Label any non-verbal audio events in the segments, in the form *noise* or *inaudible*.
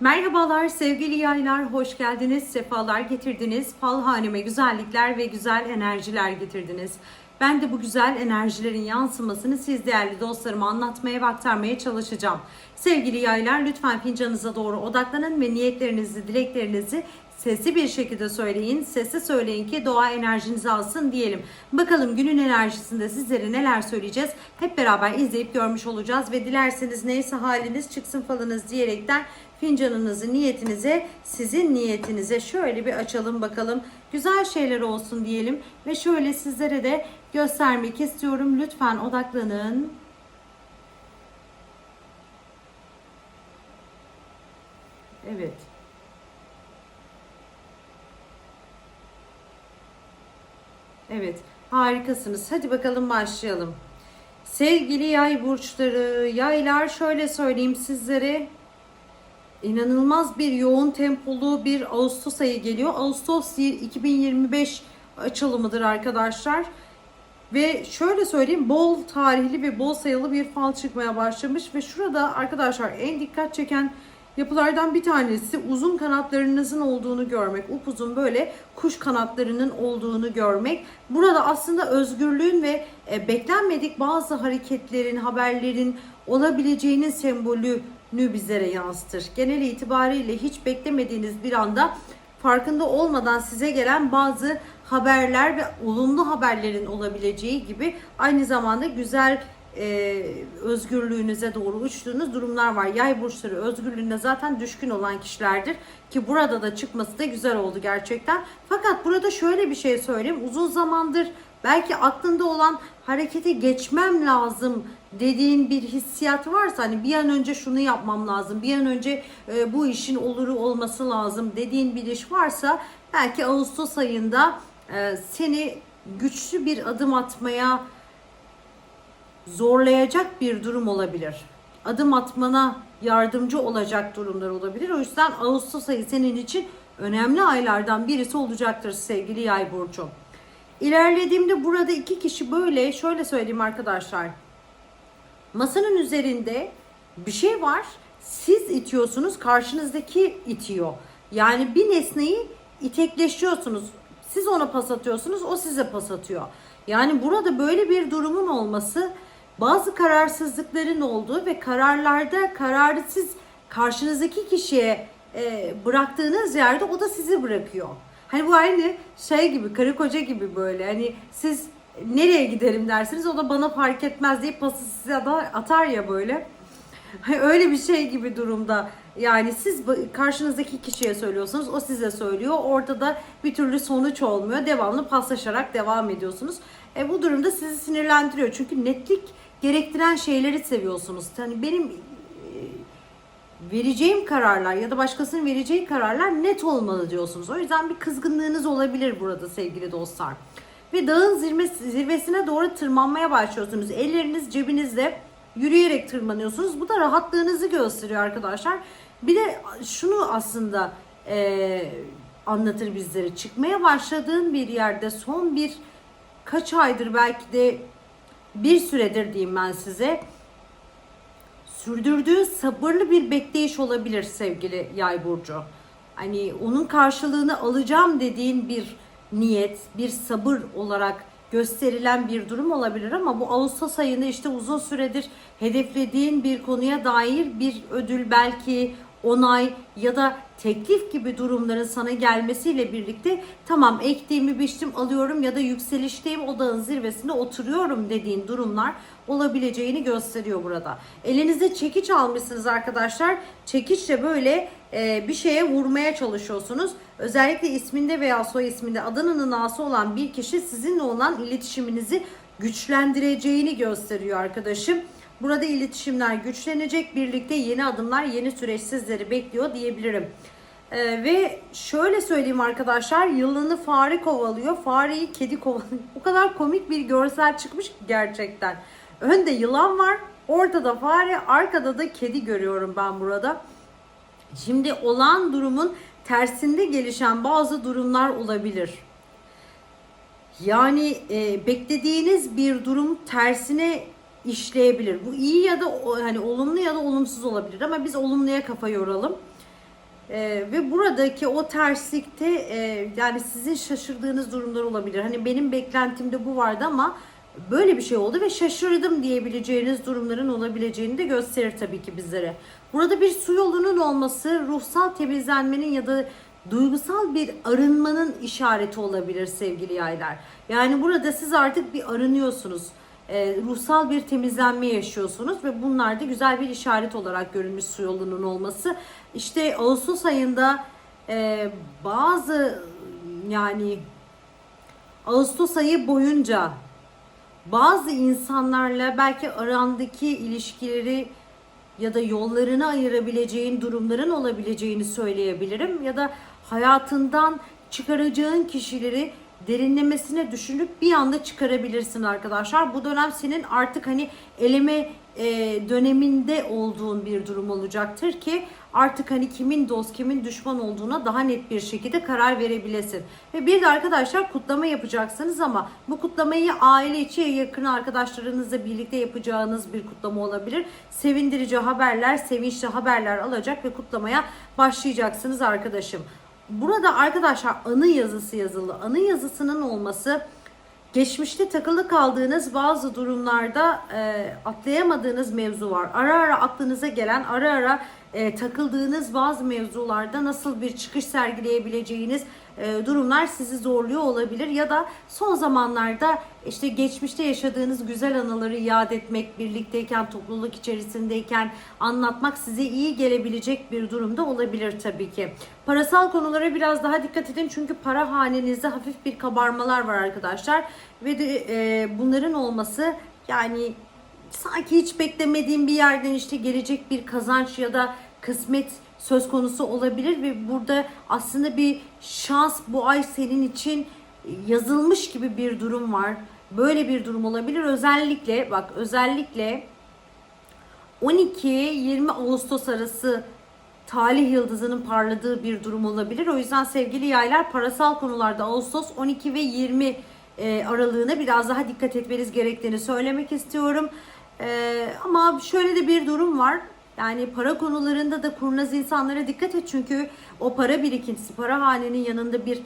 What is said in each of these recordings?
Merhabalar sevgili yaylar, hoş geldiniz, sefalar getirdiniz. Falhaneme güzellikler ve güzel enerjiler getirdiniz. Ben de bu güzel enerjilerin yansımasını siz değerli dostlarıma anlatmaya ve aktarmaya çalışacağım. Sevgili yaylar lütfen fincanınıza doğru odaklanın ve niyetlerinizi, dileklerinizi sesli bir şekilde söyleyin. Sesli söyleyin ki doğa enerjinizi alsın diyelim. Bakalım günün enerjisinde sizlere neler söyleyeceğiz. Hep beraber izleyip görmüş olacağız ve dilerseniz neyse haliniz çıksın falınız diyerekten fincanınızı niyetinize, sizin niyetinize şöyle bir açalım bakalım. Güzel şeyler olsun diyelim ve şöyle sizlere de göstermek istiyorum. Lütfen odaklanın. Evet. Evet, harikasınız. Hadi bakalım başlayalım. Sevgili yay burçları, yaylar şöyle söyleyeyim sizlere. İnanılmaz bir yoğun tempolu bir Ağustos ayı geliyor. Ağustos 2025 açılımıdır arkadaşlar. Ve şöyle söyleyeyim bol tarihli ve bol sayılı bir fal çıkmaya başlamış. Ve şurada arkadaşlar en dikkat çeken yapılardan bir tanesi uzun kanatlarınızın olduğunu görmek. Upuzun böyle kuş kanatlarının olduğunu görmek. Burada aslında özgürlüğün ve e, beklenmedik bazı hareketlerin, haberlerin olabileceğinin sembolünü bizlere yansıtır. Genel itibariyle hiç beklemediğiniz bir anda farkında olmadan size gelen bazı haberler ve olumlu haberlerin olabileceği gibi aynı zamanda güzel e, özgürlüğünüze doğru uçtuğunuz durumlar var. Yay burçları özgürlüğüne zaten düşkün olan kişilerdir ki burada da çıkması da güzel oldu gerçekten. Fakat burada şöyle bir şey söyleyeyim. Uzun zamandır belki aklında olan harekete geçmem lazım dediğin bir hissiyat varsa hani bir an önce şunu yapmam lazım, bir an önce e, bu işin oluru olması lazım dediğin bir iş varsa belki Ağustos ayında e, seni güçlü bir adım atmaya zorlayacak bir durum olabilir. Adım atmana yardımcı olacak durumlar olabilir. O yüzden Ağustos ayı senin için önemli aylardan birisi olacaktır sevgili Yay burcu. İlerlediğimde burada iki kişi böyle şöyle söyleyeyim arkadaşlar. Masanın üzerinde bir şey var. Siz itiyorsunuz, karşınızdaki itiyor. Yani bir nesneyi itekleşiyorsunuz. Siz ona pas atıyorsunuz, o size pas atıyor. Yani burada böyle bir durumun olması bazı kararsızlıkların olduğu ve kararlarda kararı siz karşınızdaki kişiye e, bıraktığınız yerde o da sizi bırakıyor. Hani bu aynı şey gibi karı koca gibi böyle hani siz nereye giderim dersiniz o da bana fark etmez diye pası size atar ya böyle. Öyle bir şey gibi durumda. Yani siz karşınızdaki kişiye söylüyorsunuz, o size söylüyor. Ortada bir türlü sonuç olmuyor. Devamlı paslaşarak devam ediyorsunuz. E bu durumda sizi sinirlendiriyor. Çünkü netlik gerektiren şeyleri seviyorsunuz. Hani benim e, vereceğim kararlar ya da başkasının vereceği kararlar net olmalı diyorsunuz. O yüzden bir kızgınlığınız olabilir burada sevgili dostlar. Ve dağın zirvesi, zirvesine doğru tırmanmaya başlıyorsunuz. Elleriniz cebinizde yürüyerek tırmanıyorsunuz. Bu da rahatlığınızı gösteriyor arkadaşlar. Bir de şunu aslında e, anlatır bizlere. Çıkmaya başladığın bir yerde son bir kaç aydır belki de bir süredir diyeyim ben size sürdürdüğü sabırlı bir bekleyiş olabilir sevgili yay burcu. Hani onun karşılığını alacağım dediğin bir niyet, bir sabır olarak gösterilen bir durum olabilir ama bu Ağustos ayında işte uzun süredir hedeflediğin bir konuya dair bir ödül belki onay ya da teklif gibi durumların sana gelmesiyle birlikte tamam ektiğimi biçtim alıyorum ya da yükselişteyim o dağın zirvesinde oturuyorum dediğin durumlar olabileceğini gösteriyor burada. Elinizde çekiç almışsınız arkadaşlar. Çekiçle böyle e, bir şeye vurmaya çalışıyorsunuz. Özellikle isminde veya soy isminde adının ası olan bir kişi sizinle olan iletişiminizi güçlendireceğini gösteriyor arkadaşım. Burada iletişimler güçlenecek. Birlikte yeni adımlar, yeni süreç sizleri bekliyor diyebilirim. Ee, ve şöyle söyleyeyim arkadaşlar yılanı fare kovalıyor. Fareyi kedi kovalıyor. *laughs* O kadar komik bir görsel çıkmış ki gerçekten. Önde yılan var. Ortada fare, arkada da kedi görüyorum ben burada. Şimdi olan durumun tersinde gelişen bazı durumlar olabilir. Yani e, beklediğiniz bir durum tersine işleyebilir. Bu iyi ya da hani olumlu ya da olumsuz olabilir ama biz olumluya kafa yoralım. Ee, ve buradaki o terslikte e, yani sizin şaşırdığınız durumlar olabilir. Hani benim beklentimde bu vardı ama böyle bir şey oldu ve şaşırdım diyebileceğiniz durumların olabileceğini de gösterir tabii ki bizlere. Burada bir su yolunun olması ruhsal temizlenmenin ya da duygusal bir arınmanın işareti olabilir sevgili yaylar. Yani burada siz artık bir arınıyorsunuz. Ee, ruhsal bir temizlenme yaşıyorsunuz ve bunlar da güzel bir işaret olarak görülmüş su yolunun olması. İşte Ağustos ayında e, bazı yani Ağustos ayı boyunca bazı insanlarla belki arandaki ilişkileri ya da yollarını ayırabileceğin durumların olabileceğini söyleyebilirim. Ya da hayatından çıkaracağın kişileri derinlemesine düşünüp bir anda çıkarabilirsin arkadaşlar. Bu dönem senin artık hani eleme e, döneminde olduğun bir durum olacaktır ki artık hani kimin dost kimin düşman olduğuna daha net bir şekilde karar verebilesin. Ve bir de arkadaşlar kutlama yapacaksınız ama bu kutlamayı aile içi yakın arkadaşlarınızla birlikte yapacağınız bir kutlama olabilir. Sevindirici haberler, sevinçli haberler alacak ve kutlamaya başlayacaksınız arkadaşım. Burada arkadaşlar anı yazısı yazılı. Anı yazısının olması geçmişte takılı kaldığınız bazı durumlarda e, atlayamadığınız mevzu var. Ara ara aklınıza gelen, ara ara e, takıldığınız bazı mevzularda nasıl bir çıkış sergileyebileceğiniz durumlar sizi zorluyor olabilir. Ya da son zamanlarda işte geçmişte yaşadığınız güzel anıları iade etmek, birlikteyken, topluluk içerisindeyken anlatmak size iyi gelebilecek bir durumda olabilir tabii ki. Parasal konulara biraz daha dikkat edin çünkü para hanenizde hafif bir kabarmalar var arkadaşlar. Ve de e, bunların olması yani sanki hiç beklemediğim bir yerden işte gelecek bir kazanç ya da kısmet söz konusu olabilir ve burada aslında bir şans bu ay senin için yazılmış gibi bir durum var. Böyle bir durum olabilir. Özellikle bak özellikle 12-20 Ağustos arası talih yıldızının parladığı bir durum olabilir. O yüzden sevgili yaylar parasal konularda Ağustos 12 ve 20 e, aralığına biraz daha dikkat etmeniz gerektiğini söylemek istiyorum. E, ama şöyle de bir durum var. Yani para konularında da kurnaz insanlara dikkat et çünkü o para birikintisi, para hanenin yanında bir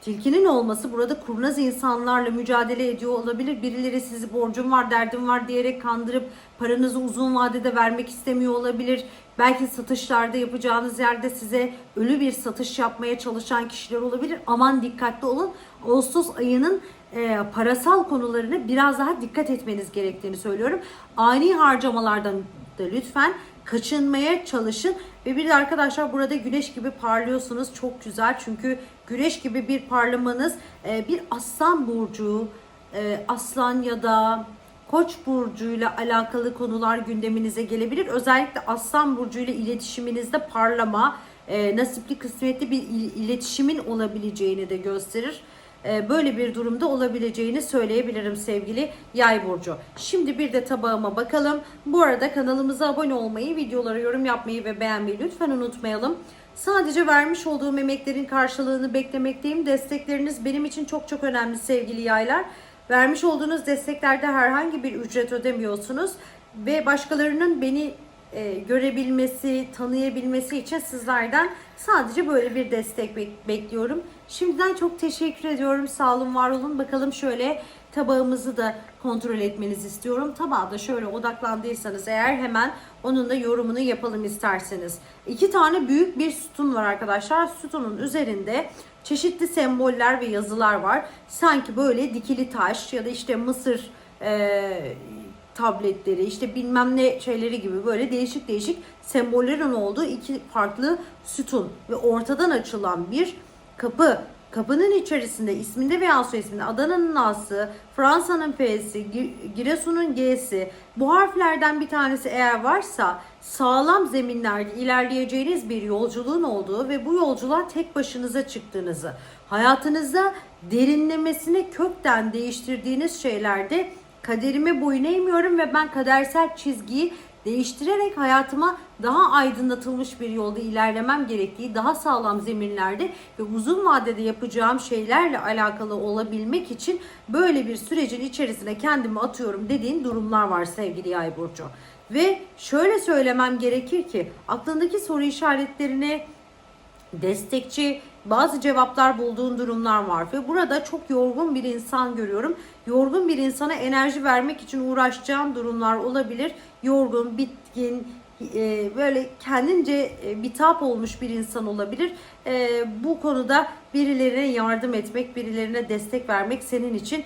tilkinin olması burada kurnaz insanlarla mücadele ediyor olabilir. Birileri sizi borcum var, derdim var diyerek kandırıp paranızı uzun vadede vermek istemiyor olabilir. Belki satışlarda yapacağınız yerde size ölü bir satış yapmaya çalışan kişiler olabilir. Aman dikkatli olun. Ağustos ayının e, parasal konularına biraz daha dikkat etmeniz gerektiğini söylüyorum. Ani harcamalardan da lütfen kaçınmaya çalışın. Ve bir de arkadaşlar burada güneş gibi parlıyorsunuz. Çok güzel çünkü güneş gibi bir parlamanız e, bir aslan burcu, e, aslan ya da Koç burcuyla alakalı konular gündeminize gelebilir. Özellikle Aslan burcuyla iletişiminizde parlama, e, nasipli kısmetli bir iletişimin olabileceğini de gösterir. E, böyle bir durumda olabileceğini söyleyebilirim sevgili Yay burcu. Şimdi bir de tabağıma bakalım. Bu arada kanalımıza abone olmayı, videolara yorum yapmayı ve beğenmeyi lütfen unutmayalım. Sadece vermiş olduğum emeklerin karşılığını beklemekteyim. Destekleriniz benim için çok çok önemli sevgili yaylar. Vermiş olduğunuz desteklerde herhangi bir ücret ödemiyorsunuz ve başkalarının beni e, görebilmesi, tanıyabilmesi için sizlerden sadece böyle bir destek bek- bekliyorum. Şimdiden çok teşekkür ediyorum. Sağ olun, var olun. Bakalım şöyle tabağımızı da kontrol etmenizi istiyorum. Tabağa da şöyle odaklandıysanız eğer hemen onun da yorumunu yapalım isterseniz. İki tane büyük bir sütun var arkadaşlar. Sütunun üzerinde çeşitli semboller ve yazılar var. Sanki böyle dikili taş ya da işte mısır e, tabletleri işte bilmem ne şeyleri gibi böyle değişik değişik sembollerin olduğu iki farklı sütun ve ortadan açılan bir kapı. Kapının içerisinde isminde veya soy isminde Adana'nın A'sı, Fransa'nın P'si, Giresun'un G'si bu harflerden bir tanesi eğer varsa sağlam zeminlerde ilerleyeceğiniz bir yolculuğun olduğu ve bu yolculuğa tek başınıza çıktığınızı, hayatınızda derinlemesine kökten değiştirdiğiniz şeylerde kaderime boyun eğmiyorum ve ben kadersel çizgiyi değiştirerek hayatıma daha aydınlatılmış bir yolda ilerlemem gerektiği, daha sağlam zeminlerde ve uzun vadede yapacağım şeylerle alakalı olabilmek için böyle bir sürecin içerisine kendimi atıyorum dediğin durumlar var sevgili Yay burcu. Ve şöyle söylemem gerekir ki aklındaki soru işaretlerine destekçi bazı cevaplar bulduğun durumlar var ve burada çok yorgun bir insan görüyorum. Yorgun bir insana enerji vermek için uğraşacağın durumlar olabilir. Yorgun, bitkin, e, böyle kendince e, bitap olmuş bir insan olabilir. E, bu konuda birilerine yardım etmek, birilerine destek vermek senin için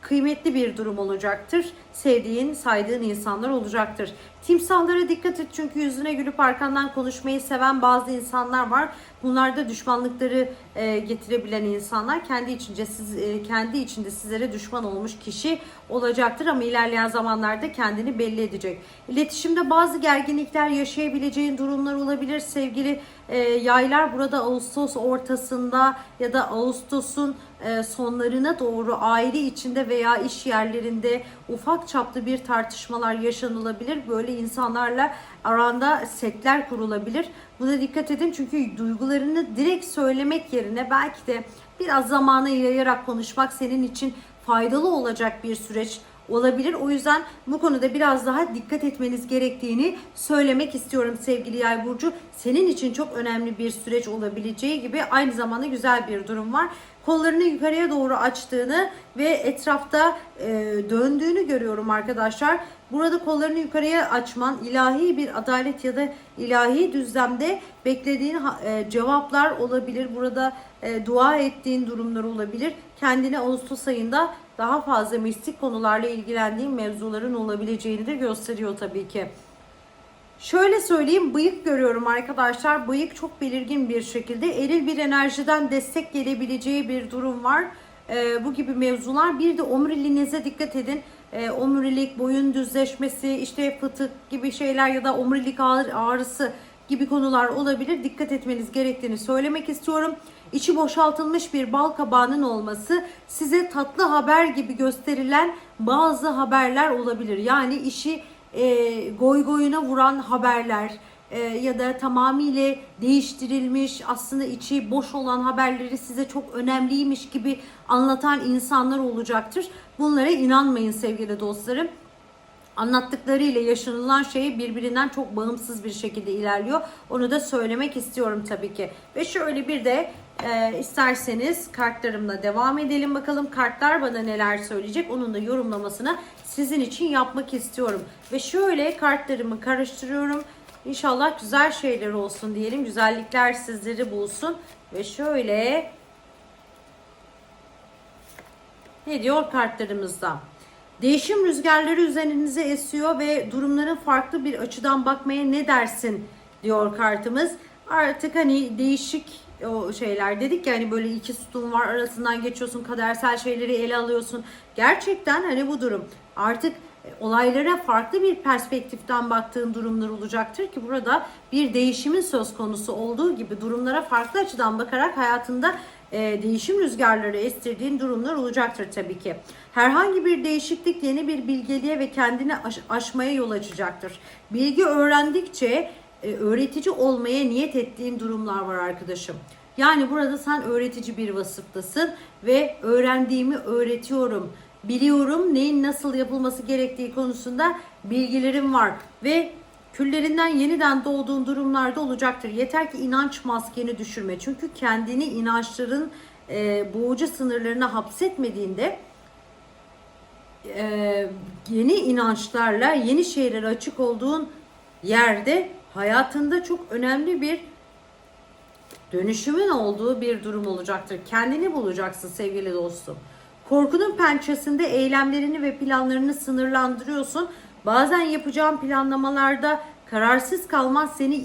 kıymetli bir durum olacaktır. Sevdiğin, saydığın insanlar olacaktır. Timsahlara dikkat et çünkü yüzüne gülüp arkandan konuşmayı seven bazı insanlar var. Bunlar da düşmanlıkları e, getirebilen insanlar. Kendi içince siz e, kendi içinde sizlere düşman olmuş kişi olacaktır ama ilerleyen zamanlarda kendini belli edecek. İletişimde bazı gerginlikler yaşayabileceğin durumlar olabilir sevgili e, yaylar. Burada Ağustos ortasında ya da Ağustos'un e, sonlarına doğru aile içinde veya iş yerlerinde ufak çaplı bir tartışmalar yaşanılabilir. Böyle insanlarla aranda setler kurulabilir. Buna dikkat edin çünkü duygularını direkt söylemek yerine belki de biraz zamana yayarak konuşmak senin için faydalı olacak bir süreç olabilir. O yüzden bu konuda biraz daha dikkat etmeniz gerektiğini söylemek istiyorum sevgili Yay burcu. Senin için çok önemli bir süreç olabileceği gibi aynı zamanda güzel bir durum var. Kollarını yukarıya doğru açtığını ve etrafta e, döndüğünü görüyorum arkadaşlar. Burada kollarını yukarıya açman ilahi bir adalet ya da ilahi düzlemde beklediğin e, cevaplar olabilir. Burada e, dua ettiğin durumlar olabilir. Kendini Ağustos ayında daha fazla mistik konularla ilgilendiğin mevzuların olabileceğini de gösteriyor tabii ki. Şöyle söyleyeyim bıyık görüyorum arkadaşlar. Bıyık çok belirgin bir şekilde eril bir enerjiden destek gelebileceği bir durum var. Ee, bu gibi mevzular. Bir de omuriliğinize dikkat edin. Ee, omurilik, boyun düzleşmesi, işte fıtık gibi şeyler ya da omurilik ağrı, ağrısı gibi konular olabilir. Dikkat etmeniz gerektiğini söylemek istiyorum. İçi boşaltılmış bir bal kabağının olması size tatlı haber gibi gösterilen bazı haberler olabilir. Yani işi e, goy goyuna vuran haberler e, ya da tamamıyla değiştirilmiş aslında içi boş olan haberleri size çok önemliymiş gibi anlatan insanlar olacaktır. Bunlara inanmayın sevgili dostlarım anlattıkları ile yaşanılan şey birbirinden çok bağımsız bir şekilde ilerliyor. Onu da söylemek istiyorum tabii ki. Ve şöyle bir de e, isterseniz kartlarımla devam edelim bakalım. Kartlar bana neler söyleyecek onun da yorumlamasını sizin için yapmak istiyorum. Ve şöyle kartlarımı karıştırıyorum. İnşallah güzel şeyler olsun diyelim. Güzellikler sizleri bulsun. Ve şöyle ne diyor kartlarımızda? Değişim rüzgarları üzerinize esiyor ve durumların farklı bir açıdan bakmaya ne dersin diyor kartımız. Artık hani değişik o şeyler dedik ya hani böyle iki sütun var arasından geçiyorsun kadersel şeyleri ele alıyorsun. Gerçekten hani bu durum artık olaylara farklı bir perspektiften baktığın durumlar olacaktır ki burada bir değişimin söz konusu olduğu gibi durumlara farklı açıdan bakarak hayatında e, değişim rüzgarları estirdiğin durumlar olacaktır tabii ki. Herhangi bir değişiklik yeni bir bilgeliğe ve kendini aş- aşmaya yol açacaktır. Bilgi öğrendikçe e, öğretici olmaya niyet ettiğin durumlar var arkadaşım. Yani burada sen öğretici bir vasıftasın ve öğrendiğimi öğretiyorum. Biliyorum neyin nasıl yapılması gerektiği konusunda bilgilerim var ve küllerinden yeniden doğduğun durumlarda olacaktır. Yeter ki inanç maskeni düşürme. Çünkü kendini inançların e, boğucu sınırlarına hapsetmediğinde e, yeni inançlarla yeni şeylere açık olduğun yerde hayatında çok önemli bir dönüşümün olduğu bir durum olacaktır. Kendini bulacaksın sevgili dostum. Korkunun pençesinde eylemlerini ve planlarını sınırlandırıyorsun. Bazen yapacağın planlamalarda kararsız kalman seni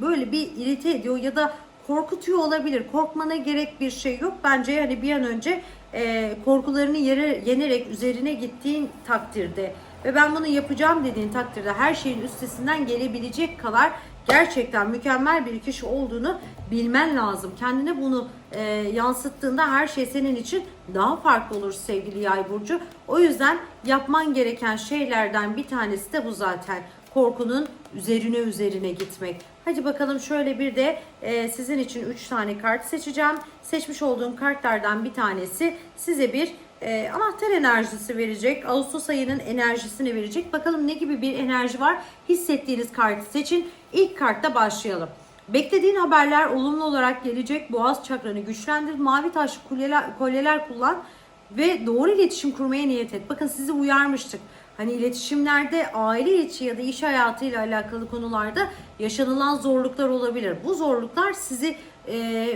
böyle bir irite ediyor ya da korkutuyor olabilir. Korkmana gerek bir şey yok. Bence hani bir an önce e, korkularını yere, yenerek üzerine gittiğin takdirde ve ben bunu yapacağım dediğin takdirde her şeyin üstesinden gelebilecek kadar gerçekten mükemmel bir kişi olduğunu bilmen lazım. Kendine bunu e, yansıttığında her şey senin için daha farklı olur sevgili yay burcu. O yüzden yapman gereken şeylerden bir tanesi de bu zaten. Korkunun üzerine üzerine gitmek. Hadi bakalım şöyle bir de e, sizin için 3 tane kart seçeceğim. Seçmiş olduğum kartlardan bir tanesi size bir e, anahtar enerjisi verecek. Ağustos ayının enerjisini verecek. Bakalım ne gibi bir enerji var? Hissettiğiniz kartı seçin. İlk kartta başlayalım. Beklediğin haberler olumlu olarak gelecek. Boğaz çakranı güçlendir. Mavi taşlı kolyeler, kolyeler kullan ve doğru iletişim kurmaya niyet et. Bakın sizi uyarmıştık. Hani iletişimlerde aile içi ya da iş hayatıyla alakalı konularda yaşanılan zorluklar olabilir. Bu zorluklar sizi e,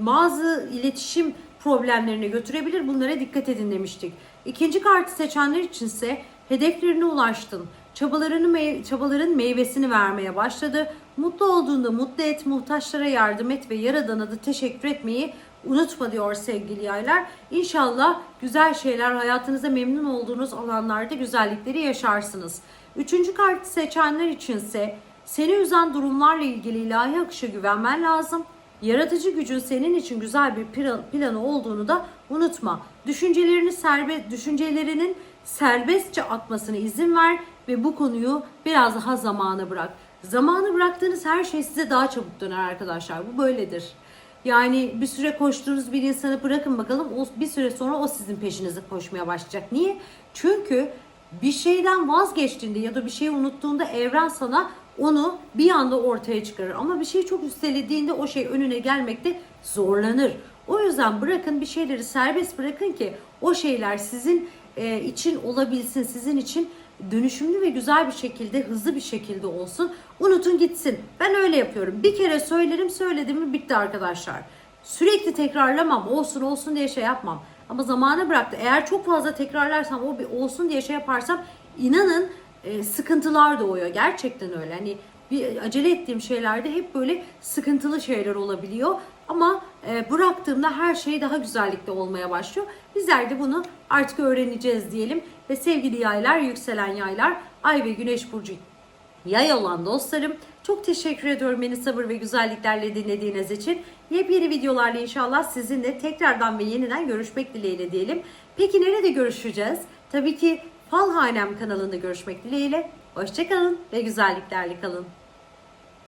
bazı iletişim problemlerine götürebilir. Bunlara dikkat edin demiştik. İkinci kartı seçenler içinse hedeflerine ulaştın. Çabalarını mey- çabaların meyvesini vermeye başladı. Mutlu olduğunda mutlu et, muhtaçlara yardım et ve yaradana da teşekkür etmeyi unutma diyor sevgili yaylar. İnşallah güzel şeyler hayatınızda memnun olduğunuz alanlarda güzellikleri yaşarsınız. Üçüncü kartı seçenler içinse seni üzen durumlarla ilgili ilahi akışa güvenmen lazım. Yaratıcı gücün senin için güzel bir plan- planı olduğunu da unutma. Düşüncelerini serbest düşüncelerinin serbestçe akmasına izin ver ve bu konuyu biraz daha zamana bırak. Zamanı bıraktığınız her şey size daha çabuk döner arkadaşlar. Bu böyledir. Yani bir süre koştuğunuz bir insanı bırakın bakalım o bir süre sonra o sizin peşinize koşmaya başlayacak. Niye? Çünkü bir şeyden vazgeçtiğinde ya da bir şeyi unuttuğunda evren sana onu bir anda ortaya çıkarır. Ama bir şeyi çok üstelediğinde o şey önüne gelmekte zorlanır. O yüzden bırakın bir şeyleri serbest bırakın ki o şeyler sizin e, için olabilsin, sizin için dönüşümlü ve güzel bir şekilde, hızlı bir şekilde olsun. Unutun gitsin. Ben öyle yapıyorum. Bir kere söylerim, söyledim mi bitti arkadaşlar. Sürekli tekrarlamam, olsun olsun diye şey yapmam. Ama zamana bıraktı. Eğer çok fazla tekrarlarsam, o bir olsun diye şey yaparsam inanın e, sıkıntılar doğuyor. Gerçekten öyle. Hani bir acele ettiğim şeylerde hep böyle sıkıntılı şeyler olabiliyor. Ama e, bıraktığımda her şey daha güzellikte olmaya başlıyor. Bizler de bunu artık öğreneceğiz diyelim. Ve sevgili yaylar, yükselen yaylar, ay ve güneş burcu yay olan dostlarım çok teşekkür ediyorum beni sabır ve güzelliklerle dinlediğiniz için. Yepyeni videolarla inşallah sizinle tekrardan ve yeniden görüşmek dileğiyle diyelim. Peki nerede görüşeceğiz? Tabii ki Falhanem kanalında görüşmek dileğiyle. Hoşçakalın ve güzelliklerle kalın.